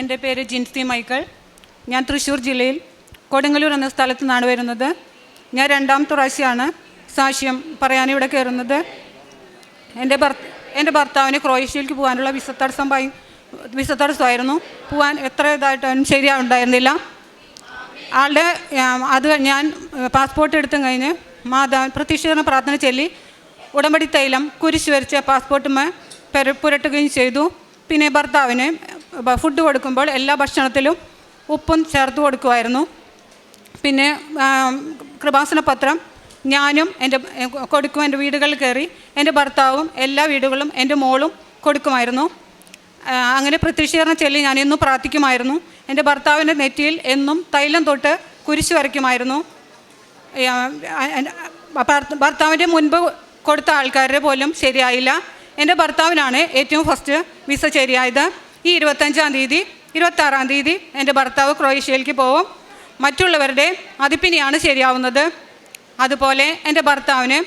എന്റെ പേര് ജിൻസി മൈക്കിൾ ഞാൻ തൃശ്ശൂർ ജില്ലയിൽ കൊടുങ്ങല്ലൂർ എന്ന സ്ഥലത്ത് നിന്നാണ് വരുന്നത്. ഞാൻ രണ്ടാം പ്രാവശ്യമാണ് സാക്ഷ്യം പറയാൻ ഇവിടെ കയറുന്നത്. എന്റെ ഭർത്ത എന്റെ ഭർത്താവിന് ക്രൊയേഷ്യയിലേക്ക് പോകാനുള്ള വിസ തടസ്സം ഭയ വിസ തടസ്സമായിരുന്നു. പോകാൻ എത്ര ഇതായിട്ടും ശരിയാവുണ്ടായിരുന്നില്ല. ആളുടെ അത് ഞാൻ പാസ്പോർട്ട് എടുത്തും കഴിഞ്ഞ് മാതാവ് പ്രത്യക്ഷീകരണ പ്രാർത്ഥന ചൊല്ലി ഉടമ്പടി തൈലം കുരിശ് വരച്ച പാസ്പോർട്ടുമേ പെര പുരട്ടുകയും ചെയ്തു. പിന്നെ ഭർത്താവിന് ഫുഡ് കൊടുക്കുമ്പോൾ എല്ലാ ഭക്ഷണത്തിലും ഉപ്പും ചേർത്ത് കൊടുക്കുമായിരുന്നു. പിന്നെ കൃപാസന പത്രം ഞാനും എന്റെ കൊടുക്കും എന്റെ വീടുകളിൽ കയറി എന്റെ ഭർത്താവും എല്ലാ വീടുകളും എന്റെ മോളും കൊടുക്കുമായിരുന്നു. അങ്ങനെ പ്രത്യക്ഷീകരണം ചൊല്ലി ഞാൻ എന്നും പ്രാർത്ഥിക്കുമായിരുന്നു. എന്റെ ഭർത്താവിന്റെ നെറ്റിയിൽ എന്നും തൈലം തൊട്ട് കുരിശ് വരയ്ക്കുമായിരുന്നു. ഭർത്താവിന്റെ മുൻപ് കൊടുത്ത ആൾക്കാരെ പോലും ശരിയായില്ല. എന്റെ ഭർത്താവിനാണ് ഏറ്റവും ഫസ്റ്റ് വിസ ശരിയായത്. ഈ ഇരുപത്തഞ്ചാം തീയതി ഇരുപത്താറാം തീയതി എന്റെ ഭർത്താവ് ക്രൊയേഷ്യയിലേക്ക് പോവും. മറ്റുള്ളവരുടെ അതിപ്പിനിയാണ് ശരിയാവുന്നത്. അതുപോലെ എന്റെ ഭർത്താവിന്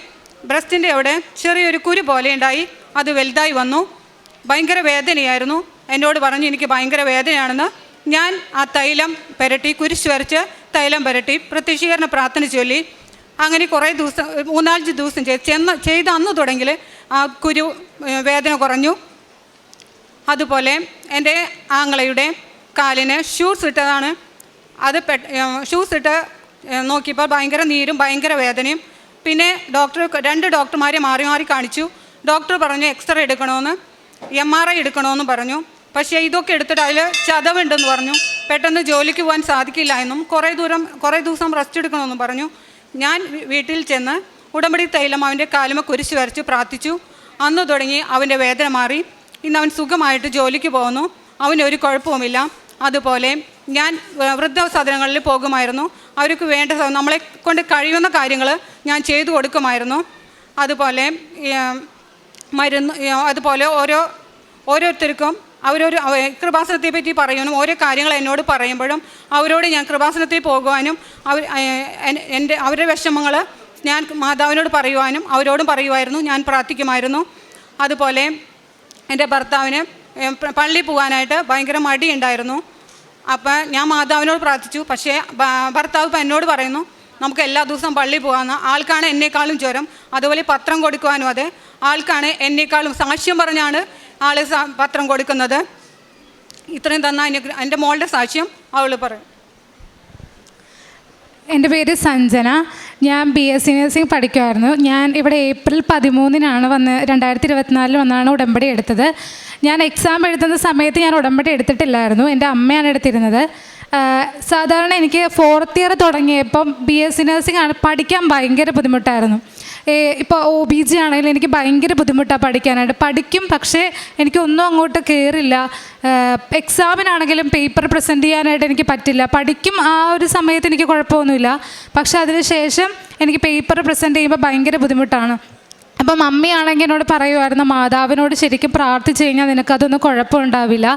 ബ്രസ്റ്റിന്റെ അവിടെ ചെറിയൊരു കുരു പോലെ ഉണ്ടായി. അത് വലുതായി വന്നു. ഭയങ്കര വേദനയായിരുന്നു. എന്നോട് പറഞ്ഞു എനിക്ക് ഭയങ്കര വേദനയാണെന്ന്. ഞാൻ ആ തൈലം പുരട്ടി കുരിശ് വരച്ച് തൈലം പുരട്ടി പ്രത്യക്ഷീകരണ പ്രാർത്ഥന ചൊല്ലി. അങ്ങനെ കുറേ ദിവസം മൂന്നാലഞ്ച് ദിവസം ചെയ്ത് ചെന്ന് ചെയ്ത് അന്ന് തുടങ്ങിൽ ആ കുരു വേദന കുറഞ്ഞു. അതുപോലെ എന്റെ ആങ്ങളയുടെ കാലിന് ഷൂസ് ഇട്ടതാണ്. അത് ഷൂസ് ഇട്ട് നോക്കിയപ്പോൾ ഭയങ്കര നീരും ഭയങ്കര വേദനയും. പിന്നെ ഡോക്ടർ രണ്ട് ഡോക്ടർമാരെ മാറി മാറി കാണിച്ചു. ഡോക്ടർ പറഞ്ഞു എക്സ്റേ എടുക്കണമെന്ന് എം ആർ ഐ എടുക്കണമെന്ന് പറഞ്ഞു. പക്ഷേ ഇതൊക്കെ എടുത്തിട്ട് അതിൽ ചതവുണ്ടെന്ന് പറഞ്ഞു. പെട്ടെന്ന് ജോലിക്ക് പോകാൻ സാധിക്കില്ല എന്നും കുറേ ദൂരം കുറേ ദിവസം റെസ്റ്റ് എടുക്കണമെന്നും പറഞ്ഞു. ഞാൻ വീട്ടിൽ ചെന്ന് ഉടമ്പടി തൈലം അവന്റെ കാലുമ കുരിശ് വരച്ച് പ്രാർത്ഥിച്ചു. അന്ന് തുടങ്ങി അവന്റെ വേദന മാറി. ഇന്ന് അവൻ സുഖമായിട്ട് ജോലിക്ക് പോകുന്നു. അവനൊരു കുഴപ്പവുമില്ല. അതുപോലെ ഞാൻ വൃദ്ധ വൃദ്ധസദനങ്ങളിൽ പോകുമായിരുന്നു. അവർക്ക് വേണ്ട നമ്മളെ കൊണ്ട് കഴിയുന്ന കാര്യങ്ങൾ ഞാൻ ചെയ്തു കൊടുക്കുമായിരുന്നു. അതുപോലെ മരുന്ന് അതുപോലെ ഓരോ ഓരോരുത്തർക്കും അവരൊരു കൃപാസനത്തെ പറ്റി പറയുന്നു. ഓരോ കാര്യങ്ങൾ എന്നോട് പറയുമ്പോഴും അവരോട് ഞാൻ കൃപാസനത്തിൽ പോകുവാനും അവർ എന്റെ അവരുടെ വിഷമങ്ങൾ ഞാൻ മാതാവിനോട് പറയുവാനും അവരോടും പറയുമായിരുന്നു ഞാൻ പ്രാർത്ഥിക്കുമായിരുന്നു. അതുപോലെ എന്റെ ഭർത്താവിന് പള്ളി പോകാനായിട്ട് ഭയങ്കര മടിയുണ്ടായിരുന്നു. അപ്പം ഞാൻ മാതാവിനോട് പ്രാർത്ഥിച്ചു. പക്ഷേ ഭർത്താവ് ഇപ്പം എന്നോട് പറയുന്നു നമുക്ക് എല്ലാ ദിവസവും പള്ളി പോകാമെന്ന് ആൾക്കാണ് എന്നേക്കാളും ജ്വരം. അതുപോലെ പത്രം കൊടുക്കുവാനും അതെ. ആൾക്കാണ് എന്നേക്കാളും സാക്ഷ്യം പറഞ്ഞാണ് ആൾ പത്രം കൊടുക്കുന്നത്. ഇത്രയും തന്ന എന്റെ മോളുടെ സാക്ഷ്യം അവൾ പറയും. എന്റെ പേര് സഞ്ജന. ഞാൻ ബി എസ് സി നഴ്സിംഗ് പഠിക്കുമായിരുന്നു ഞാൻ ഇവിടെ ഏപ്രിൽ പതിമൂന്നിനാണ് വന്ന് രണ്ടായിരത്തി ഇരുപത്തിനാലിൽ വന്നാണ് ഉടമ്പടി എടുത്തത്. ഞാൻ എക്സാം എഴുതുന്ന സമയത്ത് ഞാൻ ഉടമ്പടി എടുത്തിട്ടില്ലായിരുന്നു. എന്റെ അമ്മയാണ് എടുത്തിരുന്നത്. സാധാരണ എനിക്ക് ഫോർത്ത് ഇയർ തുടങ്ങിയപ്പം ബി എസ് സി നഴ്സിംഗ് ആണ് പഠിക്കാൻ ഭയങ്കര ബുദ്ധിമുട്ടായിരുന്നു. ഇപ്പോൾ ഒ ബി ജി ആണെങ്കിലും എനിക്ക് ഭയങ്കര ബുദ്ധിമുട്ടാണ് പഠിക്കാനായിട്ട്. പഠിക്കും പക്ഷേ എനിക്കൊന്നും അങ്ങോട്ട് കയറില്ല എക്സാമിനാണെങ്കിലും പേപ്പർ പ്രസന്റ് ചെയ്യാനായിട്ട് എനിക്ക് പറ്റില്ല. പഠിക്കും ആ ഒരു സമയത്ത് എനിക്ക് കുഴപ്പമൊന്നുമില്ല. പക്ഷേ അതിന് ശേഷം എനിക്ക് പേപ്പർ പ്രസന്റ് ചെയ്യുമ്പോൾ ഭയങ്കര ബുദ്ധിമുട്ടാണ്. അപ്പം മമ്മിയാണെങ്കിൽ എന്നോട് പറയുമായിരുന്നു മാതാവിനോട് ശരിക്കും പ്രാർത്ഥിച്ചു കഴിഞ്ഞാൽ നിനക്കതൊന്നും കുഴപ്പമുണ്ടാവില്ല.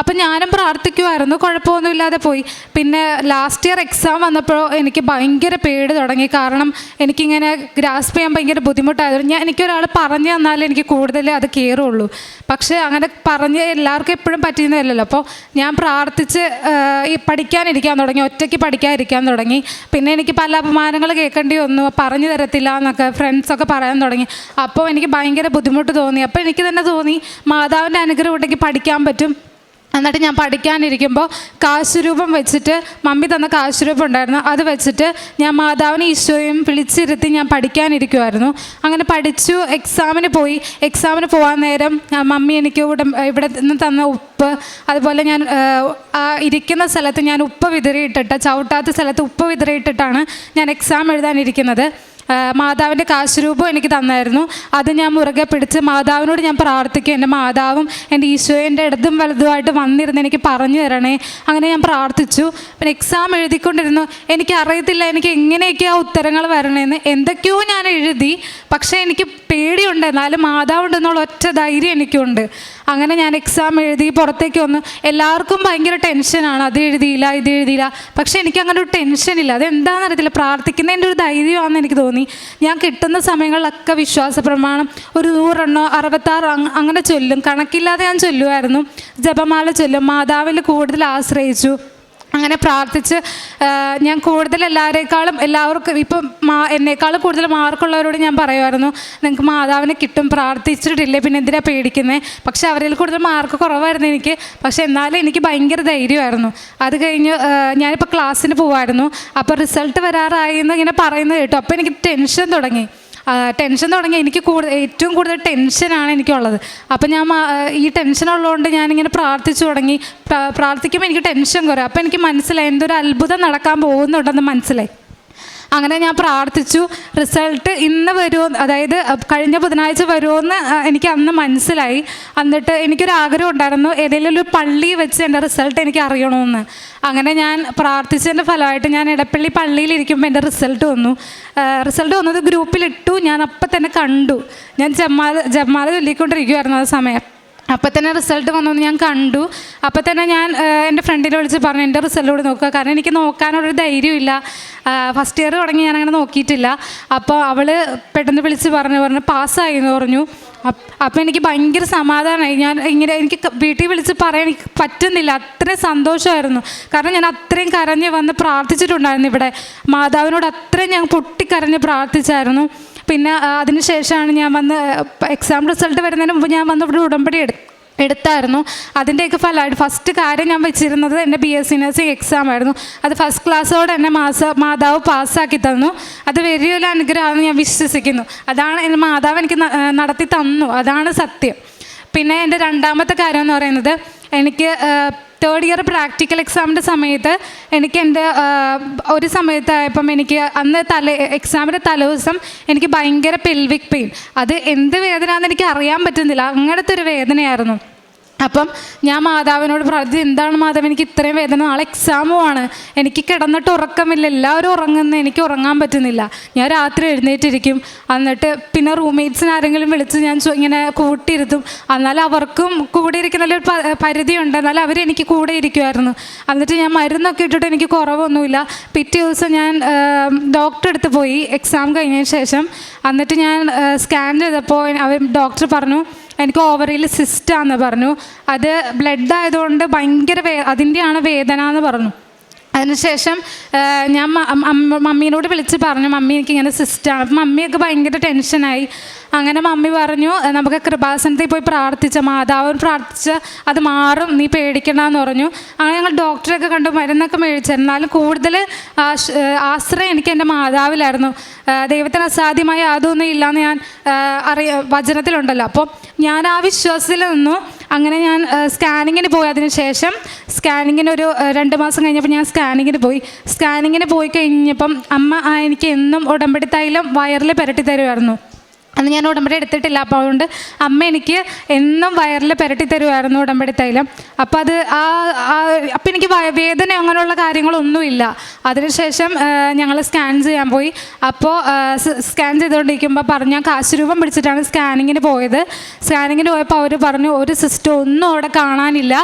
അപ്പം ഞാനും പ്രാർത്ഥിക്കുമായിരുന്നു കുഴപ്പമൊന്നുമില്ലാതെ പോയി. പിന്നെ ലാസ്റ്റ് ഇയർ എക്സാം വന്നപ്പോൾ എനിക്ക് ഭയങ്കര പേടി തുടങ്ങി. കാരണം എനിക്കിങ്ങനെ ഗ്രാസ്പ് ചെയ്യാൻ ഭയങ്കര ബുദ്ധിമുട്ടായിരുന്നു ഞാൻ എനിക്കൊരാൾ പറഞ്ഞു തന്നാലേ എനിക്ക് കൂടുതൽ അത് കയറുള്ളൂ പക്ഷേ അങ്ങനെ പറഞ്ഞ് എല്ലാവർക്കും എപ്പോഴും പറ്റുന്നതല്ലല്ലോ അപ്പോൾ ഞാൻ പ്രാർത്ഥിച്ച് ഈ പഠിക്കാനിരിക്കാൻ തുടങ്ങി ഒറ്റയ്ക്ക് പഠിക്കാതിരിക്കാൻ തുടങ്ങി. പിന്നെ എനിക്ക് പല അപമാനങ്ങൾ കേൾക്കേണ്ടി വന്നു പറഞ്ഞു തരത്തില്ല എന്നൊക്കെ ഫ്രണ്ട്സൊക്കെ പറയാൻ തുടങ്ങി. അപ്പോൾ എനിക്ക് ഭയങ്കര ബുദ്ധിമുട്ട് തോന്നി. അപ്പോൾ എനിക്ക് തന്നെ തോന്നി മാതാവിന്റെ അനുഗ്രഹം ഉണ്ടെങ്കിൽ പഠിക്കാൻ പറ്റും. എന്നിട്ട് ഞാൻ പഠിക്കാനിരിക്കുമ്പോൾ കാശുരൂപം വെച്ചിട്ട് മമ്മി തന്ന കാശുരൂപം ഉണ്ടായിരുന്നു. അത് വെച്ചിട്ട് ഞാൻ മാതാവിനെ ഈശോയും വിളിച്ചിരുത്തി ഞാൻ പഠിക്കാനിരിക്കുമായിരുന്നു അങ്ങനെ പഠിച്ചു എക്സാമിന് പോയി. എക്സാമിന് പോകാൻ നേരം മമ്മി എനിക്ക് ഇവിടെ ഇവിടെ നിന്ന് തന്ന ഉപ്പ് അതുപോലെ ഞാൻ ഇരിക്കുന്ന സ്ഥലത്ത് ഞാൻ ഉപ്പ് വിതറിയിട്ടിട്ട് ചവിട്ടാത്ത സ്ഥലത്ത് ഉപ്പ് വിതറിയിട്ടിട്ടാണ് ഞാൻ എക്സാം എഴുതാനിരിക്കുന്നത്. മാതാവിന്റെ കാശുരൂപം എനിക്ക് തന്നായിരുന്നു. അത് ഞാൻ മുറുകെ പിടിച്ച് മാതാവിനോട് ഞാൻ പ്രാർത്ഥിക്കും. എന്റെ മാതാവും എന്റെ ഈശോയും എന്റെ ഇടതും വലതുമായിട്ട് വന്നിരുന്ന് എനിക്ക് പറഞ്ഞു തരണേ. അങ്ങനെ ഞാൻ പ്രാർത്ഥിച്ചു. പിന്നെ എക്സാം എഴുതിക്കൊണ്ടിരുന്നു. എനിക്ക് അറിയത്തില്ല എനിക്ക് എങ്ങനെയൊക്കെയാണ് ഉത്തരങ്ങൾ വരണേന്ന് എന്തൊക്കെയോ ഞാൻ എഴുതി. പക്ഷേ എനിക്ക് പേടിയുണ്ട്. എന്നാലും മാതാവുണ്ട് എന്നുള്ള ഒറ്റ ധൈര്യം എനിക്കുണ്ട്. അങ്ങനെ ഞാൻ എക്സാം എഴുതി പുറത്തേക്ക് വന്ന് എല്ലാവർക്കും ഭയങ്കര ടെൻഷനാണ് അത് എഴുതിയില്ല ഇത് എഴുതിയില്ല. പക്ഷെ എനിക്ക് അങ്ങനെ ഒരു ടെൻഷനില്ല അതെന്താണെന്ന് അറിയത്തില്ല. പ്രാർത്ഥിക്കുന്നതിന്റെ ഒരു ധൈര്യമാണെന്ന് എനിക്ക് തോന്നി. ഞാൻ കിട്ടുന്ന സമയങ്ങളിലൊക്കെ വിശ്വാസ പ്രമാണം ഒരു നൂറെണ്ണോ അറുപത്താറ് അങ് അങ്ങനെ ചൊല്ലും. കണക്കില്ലാതെ ഞാൻ ചൊല്ലുമായിരുന്നു. ജപമാല ചൊല്ലും. മാതാവിൽ കൂടുതൽ ആശ്രയിച്ചു. അങ്ങനെ പ്രാർത്ഥിച്ച് ഞാൻ കൂടുതൽ എല്ലാവരേക്കാളും എല്ലാവർക്കും ഇപ്പം മാ എന്നേക്കാളും കൂടുതൽ മാർക്കുള്ളവരോട് ഞാൻ പറയുമായിരുന്നു നിങ്ങൾക്ക് മാതാവിനെ കിട്ടും പ്രാർത്ഥിച്ചിട്ടില്ലേ പിന്നെ എന്തിനാ പേടിക്കുന്നത് പക്ഷെ അവരിൽ കൂടുതൽ മാർക്ക് കുറവായിരുന്നു എനിക്ക് പക്ഷെ എന്നാലും എനിക്ക് ഭയങ്കര ധൈര്യമായിരുന്നു. അത് കഴിഞ്ഞ് ഞാനിപ്പോൾ ക്ലാസ്സിന് പോവായിരുന്നു അപ്പോൾ റിസൾട്ട് വരാറായി എന്ന് ഇങ്ങനെ പറയുന്നത് കേട്ടു അപ്പോൾ എനിക്ക് ടെൻഷൻ തുടങ്ങി. ടെൻഷൻ തുടങ്ങി എനിക്ക് കൂടുതൽ ഏറ്റവും കൂടുതൽ ടെൻഷനാണ് എനിക്കുള്ളത്. അപ്പം ഞാൻ ഈ ടെൻഷൻ ഉള്ളതുകൊണ്ട് ഞാനിങ്ങനെ പ്രാർത്ഥിച്ചു തുടങ്ങി. പ്രാർത്ഥിക്കുമ്പോൾ എനിക്ക് ടെൻഷൻ കുറയും. അപ്പം എനിക്ക് മനസ്സിലായി എന്തൊരു അത്ഭുതം നടക്കാൻ പോകുന്നുണ്ടെന്ന് മനസ്സിലായി. അങ്ങനെ ഞാൻ പ്രാർത്ഥിച്ചു. റിസൾട്ട് ഇന്ന് വരുമോ അതായത് കഴിഞ്ഞ ബുധനാഴ്ച വരുമോയെന്ന് എനിക്ക് അന്ന് മനസ്സിലായി. എന്നിട്ട് എനിക്കൊരു ആഗ്രഹം ഉണ്ടായിരുന്നു ഏതെങ്കിലും ഒരു പള്ളി വെച്ച് എന്റെ റിസൾട്ട് എനിക്ക് അറിയണമെന്ന് അങ്ങനെ ഞാൻ പ്രാർത്ഥിച്ചതിന്റെ ഫലമായിട്ട് ഞാൻ ഇടപ്പള്ളി പള്ളിയിലിരിക്കുമ്പോൾ എന്റെ റിസൾട്ട് വന്നു. റിസൾട്ട് വന്നത് ഗ്രൂപ്പിലിട്ടു ഞാൻ അപ്പം തന്നെ കണ്ടു. ഞാൻ ജമാല ജമാല ചൊല്ലിക്കൊണ്ടിരിക്കുമായിരുന്നു ആ സമയം. അപ്പം തന്നെ റിസൾട്ട് വന്നു ഞാൻ കണ്ടു. അപ്പം തന്നെ ഞാൻ എന്റെ ഫ്രണ്ടിനെ വിളിച്ച് പറഞ്ഞു എന്റെ റിസൾട്ട് നോക്കുക. കാരണം എനിക്ക് നോക്കാനുള്ളൊരു ധൈര്യമില്ല ഫസ്റ്റ് ഇയർ തുടങ്ങി ഞാൻ അങ്ങനെ നോക്കിയിട്ടില്ല. അപ്പോൾ അവൾ പെട്ടെന്ന് വിളിച്ച് പറഞ്ഞു പറഞ്ഞു പാസ്സായി എന്ന് പറഞ്ഞു. അപ്പം എനിക്ക് ഭയങ്കര സമാധാനമായി ഞാൻ ഇങ്ങനെ എനിക്ക് വീട്ടിൽ വിളിച്ച് പറയാൻ എനിക്ക് പറ്റുന്നില്ല. അത്രയും സന്തോഷമായിരുന്നു. കാരണം ഞാൻ അത്രയും കരഞ്ഞ് വന്ന് പ്രാർത്ഥിച്ചിട്ടുണ്ടായിരുന്നു ഇവിടെ. മാതാവിനോട് അത്രയും ഞാൻ പൊട്ടിക്കരഞ്ഞ് പ്രാർത്ഥിച്ചായിരുന്നു. പിന്നെ അതിന് ശേഷമാണ് ഞാൻ വന്ന് എക്സാം റിസൾട്ട് വരുന്നതിന് മുമ്പ് ഞാൻ വന്ന് ഇവിടെ ഉടമ്പടി എടു എടുത്തായിരുന്നു. അതിന്റെയൊക്കെ ഫലമായിട്ട് ഫസ്റ്റ് കാര്യം ഞാൻ വെച്ചിരുന്നത് എന്റെ B S C nursing exam ആയിരുന്നു. അത് ഫസ്റ്റ് ക്ലാസ്സോടെ എന്നെ മാസ മാതാവ് പാസ്സാക്കി തന്നു. അത് വലിയൊരു അനുഗ്രഹമാണെന്ന് ഞാൻ വിശ്വസിക്കുന്നു. അതാണ് എന്റെ മാതാവ് എനിക്ക് നടത്തി തന്നു. അതാണ് സത്യം. പിന്നെ എന്റെ രണ്ടാമത്തെ കാര്യം എന്ന് പറയുന്നത് എനിക്ക് തേർഡ് ഇയർ പ്രാക്ടിക്കൽ എക്സാമിന്റെ സമയത്ത് എനിക്ക് എന്റെ ഒരു സമയത്തായപ്പം എനിക്ക് അന്ന് തല എക്സാമിന്റെ തലേദിവസം എനിക്ക് ഭയങ്കര പെൽവിക് പെയിൻ അത് എന്ത് വേദനയാണെന്ന് എനിക്ക് അറിയാൻ പറ്റുന്നില്ല. അങ്ങനത്തെ ഒരു വേദനയായിരുന്നു. അപ്പം ഞാൻ മാതാവിനോട് പറഞ്ഞു എന്താണ് മാതാവ് എനിക്ക് ഇത്രയും വേദന നാളെ എക്സാമുമാണ് എനിക്ക് കിടന്നിട്ട് ഉറക്കമില്ല എല്ലാവരും ഉറങ്ങുന്ന എനിക്ക് ഉറങ്ങാൻ പറ്റുന്നില്ല. ഞാൻ രാത്രി എഴുന്നേറ്റിരിക്കും. എന്നിട്ട് പിന്നെ റൂംമേറ്റ്സിന് ആരെങ്കിലും വിളിച്ച് ഞാൻ ഇങ്ങനെ കൂട്ടിയിരുത്തും. എന്നാൽ അവർക്കും കൂടെ ഇരിക്കുന്നതിൽ ഒരു പ- പരിധിയുണ്ട്. അവർ അവരെനിക്ക് കൂടെ ഇരിക്കുമായിരുന്നു. എന്നിട്ട് ഞാൻ മരുന്നൊക്കെ ഇട്ടിട്ട് എനിക്ക് കുറവൊന്നുമില്ല. പിറ്റേ ദിവസം ഞാൻ ഡോക്ടറെ അടുത്ത് പോയി. എക്സാം കഴിഞ്ഞതിന് ശേഷം എന്നിട്ട് ഞാൻ സ്കാൻ ചെയ്തപ്പോൾ അവർ ഡോക്ടർ പറഞ്ഞു എനിക്ക് ഓവറിയിൽ സിസ്റ്റാന്ന് പറഞ്ഞു. അത് ബ്ലഡ് ആയതുകൊണ്ട് ഭയങ്കര വേ അതിന്റെയാണ് വേദന എന്ന് പറഞ്ഞു. അതിനുശേഷം ഞാൻ മമ്മീനോട് വിളിച്ച് പറഞ്ഞു മമ്മി എനിക്ക് ഇങ്ങനെ സിസ്റ്റാണ് അപ്പം മമ്മിയൊക്കെ ഭയങ്കര ടെൻഷനായി അങ്ങനെ മമ്മി പറഞ്ഞു നമുക്ക് കൃപാസനത്തിൽ പോയി പ്രാർത്ഥിച്ച മാതാവിന് പ്രാർത്ഥിച്ച അത് മാറും നീ പേടിക്കണ്ടെന്ന് പറഞ്ഞു. അങ്ങനെ ഞങ്ങൾ ഡോക്ടറെയൊക്കെ കണ്ട് മരുന്നൊക്കെ മേടിച്ചു. എന്നാലും കൂടുതൽ ആശ്- ആശ്രയം എനിക്ക് എന്റെ മാതാവിലായിരുന്നു. ദൈവത്തിന് അസാധ്യമായ യാതൊന്നും ഇല്ലയെന്ന് ഞാൻ അറിയ വചനത്തിലുണ്ടല്ലോ. അപ്പോൾ ഞാൻ ആ വിശ്വാസത്തിൽ നിന്നു. അങ്ങനെ ഞാൻ സ്കാനിങ്ങിന് പോയി. അതിന് ശേഷം സ്കാനിങ്ങിന് ഒരു രണ്ട് മാസം കഴിഞ്ഞപ്പോൾ ഞാൻ സ്കാനിങ്ങിന് പോയി. സ്കാനിങ്ങിന് പോയി കഴിഞ്ഞപ്പം അമ്മ എനിക്ക് എന്നും ഉടമ്പടി തൈലം വയറിൽ പുരട്ടി തരുമായിരുന്നു. അന്ന് ഞാൻ ഉടമ്പടി എടുത്തിട്ടില്ല. അപ്പോൾ അതുകൊണ്ട് അമ്മ എനിക്ക് എന്നും വയറിൽ പുരട്ടി തരുമായിരുന്നു ഉടമ്പടി തൈലം. അപ്പം അത് ആ അപ്പം എനിക്ക് വേദന അങ്ങനെയുള്ള കാര്യങ്ങളൊന്നുമില്ല. അതിനുശേഷം ഞങ്ങൾ സ്കാൻ ചെയ്യാൻ പോയി. അപ്പോൾ സ്കാൻ ചെയ്തുകൊണ്ടിരിക്കുമ്പോൾ പറഞ്ഞു ഞാൻ കാശ് രൂപം പിടിച്ചിട്ടാണ് സ്കാനിങ്ങിന് പോയത്. സ്കാനിങ്ങിന് പോയപ്പോൾ അവർ പറഞ്ഞു ഒരു സിസ്റ്റം ഒന്നും അവിടെ കാണാനില്ല.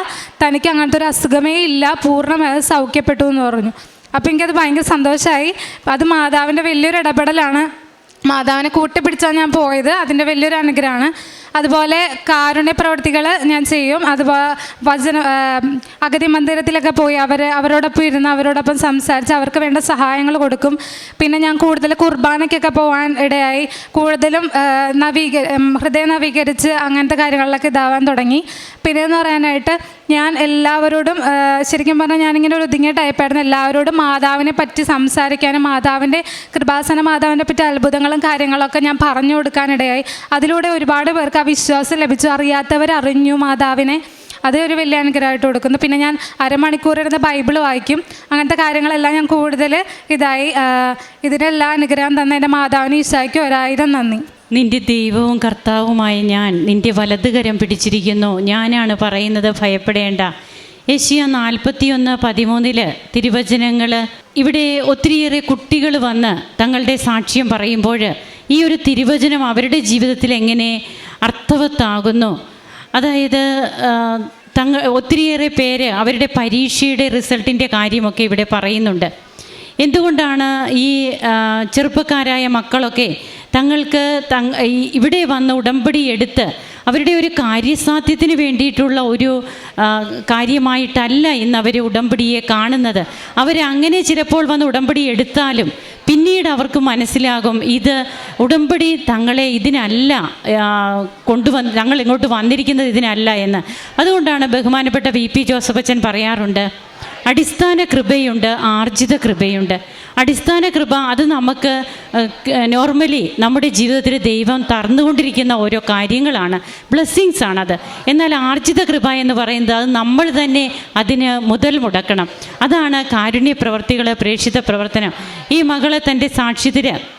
തനിക്ക് അങ്ങനത്തെ ഒരു അസുഖമേ ഇല്ല. പൂർണമായി സൗഖ്യപ്പെട്ടു എന്ന് പറഞ്ഞു. അപ്പോൾ എനിക്കത് ഭയങ്കര സന്തോഷമായി അത് മാതാവിന്റെ വലിയൊരു ഇടപെടലാണ്. മാതാവിനെ കൂട്ടിപ്പിടിച്ചാണ് ഞാൻ പോയത്. അതിന്റെ വലിയൊരു അനുഗ്രഹമാണ്. അതുപോലെ കാരുണ്യ പ്രവർത്തികൾ ഞാൻ ചെയ്യും. അതുപോലെ വചന അഗതി മന്ദിരത്തിലൊക്കെ പോയി അവർ അവരോടൊപ്പം ഇരുന്ന് അവരോടൊപ്പം സംസാരിച്ച് അവർക്ക് വേണ്ട സഹായങ്ങൾ കൊടുക്കും. പിന്നെ ഞാൻ കൂടുതൽ കുർബാനയ്ക്കൊക്കെ പോകാൻ ഇടയായി. കൂടുതലും നവീക ഹൃദയം നവീകരിച്ച് അങ്ങനത്തെ കാര്യങ്ങളിലൊക്കെ ഇതാവാൻ തുടങ്ങി. പിന്നെ എന്ന് പറയാനായിട്ട് ഞാൻ എല്ലാവരോടും ശരിക്കും പറഞ്ഞാൽ ഞാനിങ്ങനെ ഒരു ഒതുങ്ങിയ ടൈപ്പായിരുന്നു എല്ലാവരോടും മാതാവിനെ പറ്റി സംസാരിക്കാനും മാതാവിന്റെ കൃപാസന മാതാവിനെ പറ്റി അത്ഭുതങ്ങളും കാര്യങ്ങളൊക്കെ ഞാൻ പറഞ്ഞു കൊടുക്കാനിടയായി അതിലൂടെ ഒരുപാട് പേർക്ക് വിശ്വാസം ലഭിച്ചു അറിയാത്തവർ അറിഞ്ഞു മാതാവിനെ. അത് ഒരു വലിയ അനുഗ്രഹമായിട്ട് കൊടുക്കുന്നു. പിന്നെ ഞാൻ അരമണിക്കൂർ ഇരുന്ന് ബൈബിൾ വായിക്കും. അങ്ങനത്തെ കാര്യങ്ങളെല്ലാം ഞാൻ കൂടുതൽ ഇതായി ഇതിനെല്ലാം അനുഗ്രഹം തന്ന എന്റെ മാതാവിന് ഈശോയ്ക്ക് ഒരായിരം നന്ദി. നിന്റെ ദൈവവും കർത്താവുമായ ഞാൻ നിന്റെ വലതുകരം പിടിച്ചിരിക്കുന്നു. ഞാനാണ് പറയുന്നത് ഭയപ്പെടേണ്ട. യശിയ നാൽപ്പത്തിയൊന്ന് പതിമൂന്നിൽ തിരുവചനങ്ങൾ ഇവിടെ ഒത്തിരിയേറെ കുട്ടികൾ വന്ന് തങ്ങളുടെ സാക്ഷ്യം പറയുമ്പോൾ ഈ ഒരു തിരുവചനം അവരുടെ ജീവിതത്തിൽ എങ്ങനെ അർത്ഥവത്താകുന്നു. അതായത് തങ്ങൾ തങ്ങ ഒത്തിരിയേറെ പേര് അവരുടെ പരീക്ഷയുടെ റിസൾട്ടിന്റെ കാര്യമൊക്കെ ഇവിടെ പറയുന്നുണ്ട്. എന്തുകൊണ്ടാണ് ഈ ചെറുപ്പക്കാരായ മക്കളൊക്കെ തങ്ങൾക്ക് തങ് ഇവിടെ വന്ന ഉടമ്പടി എടുത്ത് അവരുടെ ഒരു കാര്യസാധ്യത്തിന് വേണ്ടിയിട്ടുള്ള ഒരു കാര്യമായിട്ടല്ല ഇന്ന് അവർ ഉടമ്പടിയെ കാണുന്നത്. അവരങ്ങനെ ചിലപ്പോൾ വന്ന് ഉടമ്പടി എടുത്താലും പിന്നീട് അവർക്ക് മനസ്സിലാകും ഇത് ഉടമ്പടി തങ്ങളെ ഇതിനല്ല കൊണ്ടുവന്ന് ഞങ്ങൾ ഇങ്ങോട്ട് വന്നിരിക്കുന്നത് ഇതിനല്ല എന്ന്. അതുകൊണ്ടാണ് ബഹുമാനപ്പെട്ട വി പി ജോസഫച്ചൻ പറയാറുണ്ട് അടിസ്ഥാന കൃപയുണ്ട് ആർജിത കൃപയുണ്ട്. അടിസ്ഥാന കൃപ അത് നമുക്ക് നോർമലി നമ്മുടെ ജീവിതത്തിൽ ദൈവം തറന്നുകൊണ്ടിരിക്കുന്ന ഓരോ കാര്യങ്ങളാണ്. ബ്ലെസ്സിങ്സ് ആണത്. എന്നാൽ ആർജിത കൃപ എന്ന് പറയുന്നത് അത് നമ്മൾ തന്നെ അതിന് മുതൽ മുടക്കണം. അതാണ് കാരുണ്യ പ്രവർത്തികൾ പ്രേക്ഷിത പ്രവർത്തനം. ഈ മകളെ തന്റെ സാക്ഷ്യത്തിന്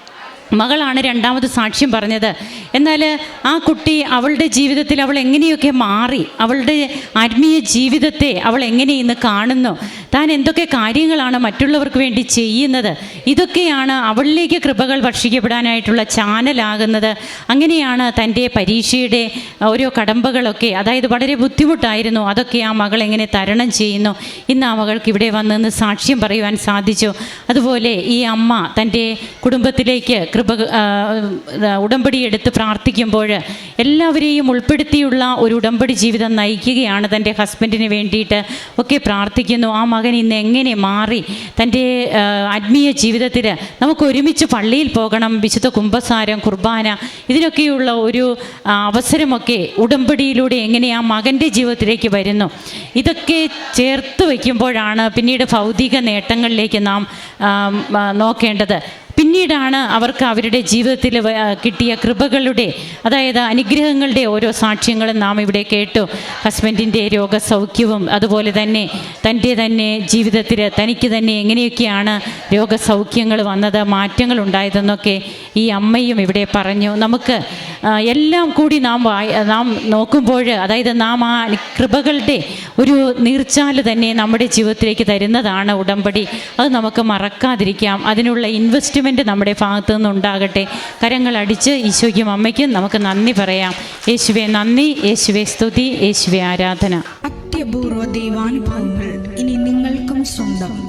മകളാണ് രണ്ടാമത് സാക്ഷ്യം പറഞ്ഞത്. എന്നാൽ ആ കുട്ടി അവളുടെ ജീവിതത്തിൽ അവൾ എങ്ങനെയൊക്കെ മാറി അവളുടെ ആത്മീയ ജീവിതത്തെ അവൾ എങ്ങനെ ഇന്ന് കാണുന്നു താൻ എന്തൊക്കെ കാര്യങ്ങളാണ് മറ്റുള്ളവർക്ക് വേണ്ടി ചെയ്യുന്നത് ഇതൊക്കെയാണ് അവളിലേക്ക് കൃപകൾ ഭക്ഷിക്കപ്പെടാനായിട്ടുള്ള ചാനലാകുന്നത്. അങ്ങനെയാണ് തന്റെ പരീക്ഷയുടെ ഓരോ കടമ്പകളൊക്കെ അതായത് വളരെ ബുദ്ധിമുട്ടായിരുന്നു അതൊക്കെ ആ മകൾ എങ്ങനെ തരണം ചെയ്യുന്നു ഇന്ന് ആ മകൾക്ക് ഇവിടെ വന്ന് സാക്ഷ്യം പറയുവാൻ സാധിച്ചു. അതുപോലെ ഈ അമ്മ തന്റെ കുടുംബത്തിലേക്ക് കൃപ ഉടമ്പടി എടുത്ത് പ്രാർത്ഥിക്കുമ്പോൾ എല്ലാവരെയും ഉൾപ്പെടുത്തിയുള്ള ഒരു ഉടമ്പടി ജീവിതം നയിക്കുകയാണ് തന്റെ ഹസ്ബൻഡിന് വേണ്ടിയിട്ട് ഒക്കെ പ്രാർത്ഥിക്കുന്നു. ആ മകൻ ഇന്ന് എങ്ങനെ മാറി തന്റെ ആത്മീയ ജീവിതത്തിൽ നമുക്ക് ഒരുമിച്ച് പള്ളിയിൽ പോകണം വിശുദ്ധ കുംഭസാരം കുർബാന ഇതിനൊക്കെയുള്ള ഒരു അവസരമൊക്കെ ഉടമ്പടിയിലൂടെ എങ്ങനെ ആ മകന്റെ ജീവിതത്തിലേക്ക് വരുന്നു. ഇതൊക്കെ ചേർത്ത് വയ്ക്കുമ്പോഴാണ് പിന്നീട് ഭൗതിക നേട്ടങ്ങളിലേക്ക് നാം നോക്കേണ്ടത്. പിന്നീടാണ് അവർക്ക് അവരുടെ ജീവിതത്തിൽ കിട്ടിയ കൃപകളുടെ അതായത് അനുഗ്രഹങ്ങളുടെ ഓരോ സാക്ഷ്യങ്ങളും നാം ഇവിടെ കേട്ടു. ഹസ്ബൻഡിന്റെ രോഗസൗഖ്യവും അതുപോലെ തന്നെ തന്റെ തന്നെ ജീവിതത്തിൽ തനിക്ക് തന്നെ എങ്ങനെയൊക്കെയാണ് രോഗസൗഖ്യങ്ങൾ വന്നത് മാറ്റങ്ങൾ ഉണ്ടായതെന്നൊക്കെ ഈ അമ്മയും ഇവിടെ പറഞ്ഞു. നമുക്ക് എല്ലാം കൂടി നാം നാം നോക്കുമ്പോൾ അതായത് നാം ആ കൃപകളുടെ ഒരു നീർച്ചാൽ തന്നെ നമ്മുടെ ജീവിതത്തിലേക്ക് തരുന്നതാണ് ഉടമ്പടി. അത് നമുക്ക് മറക്കാതിരിക്കാം. അതിനുള്ള ഇൻവെസ്റ്റ്മെന്റ് നമ്മുടെ ഭാഗത്തു നിന്നുണ്ടാകട്ടെ കരങ്ങളടിച്ച് ഈശോയ്ക്കും അമ്മയ്ക്കും നമുക്ക് നന്ദി പറയാം. യേശുവെ നന്ദി. യേശുവെ സ്തുതി. യേശുവെ ആരാധന. അത്യപൂർവ ദൈവാനുഭവങ്ങൾ ഇനി നിങ്ങൾക്കും സ്വന്തം.